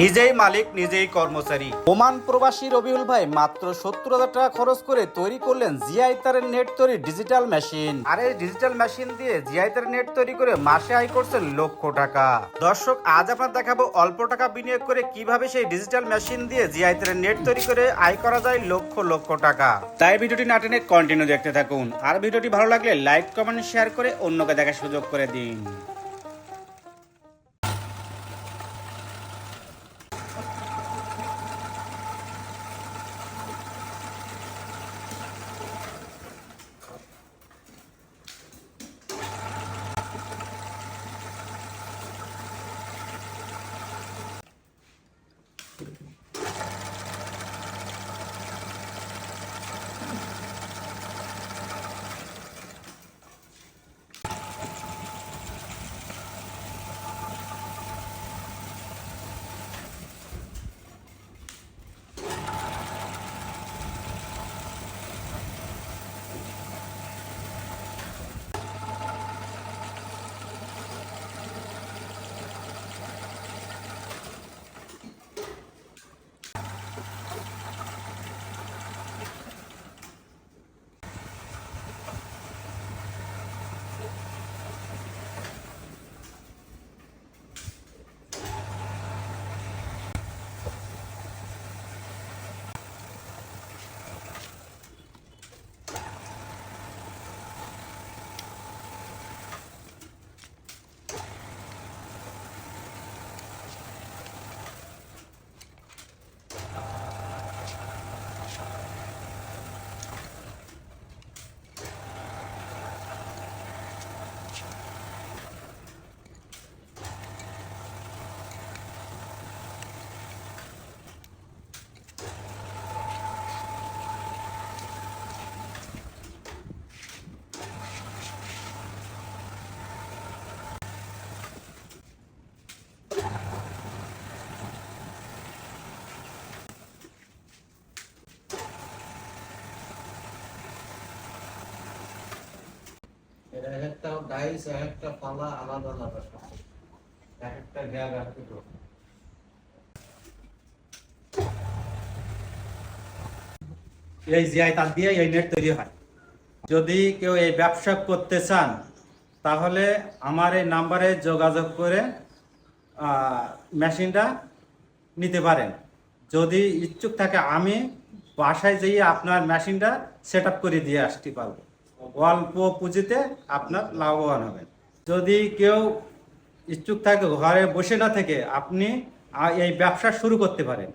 নিজেই মালিক, নিজেই কর্মচারী। ওমান প্রবাসী রবিউল ভাই মাত্র সত্তর হাজার টাকা খরচ করে তৈরি করলেন জিআই তারের নেট তৈরি ডিজিটাল মেশিন। আর এই ডিজিটাল মেশিন দিয়ে জিআই তারের নেট তৈরি করে মাসে আয় করছেন লক্ষ টাকা। দর্শক, আজ আপনার দেখাবো অল্প টাকা বিনিয়োগ করে কীভাবে সেই ডিজিটাল মেশিন দিয়ে জিআই তারের নেট তৈরি করে আয় করা যায় লক্ষ লক্ষ টাকা। তাই ভিডিওটি না টেনে কন্টিনিউ দেখতে থাকুন। আর ভিডিওটি ভালো লাগলে লাইক কমেন্ট শেয়ার করে অন্যকে দেখার সুযোগ করে দিন। এই জিআই দিয়ে এই নেট তৈরি হয়। যদি কেউ এই ব্যবসা করতে চান, তাহলে আমার এই নাম্বারে যোগাযোগ করে মেশিনটা নিতে পারেন। যদি ইচ্ছুক থাকে, আমি বাসায় যেয়ে আপনার মেশিনটা সেট করে দিয়ে আসতে পারব। অল্প পুঁজিতে আপনার লাভবান হবেন। যদি কেউ ইচ্ছুক থাকে, ঘরে বসে না থেকে, আপনি এই ব্যবসা শুরু করতে পারেন।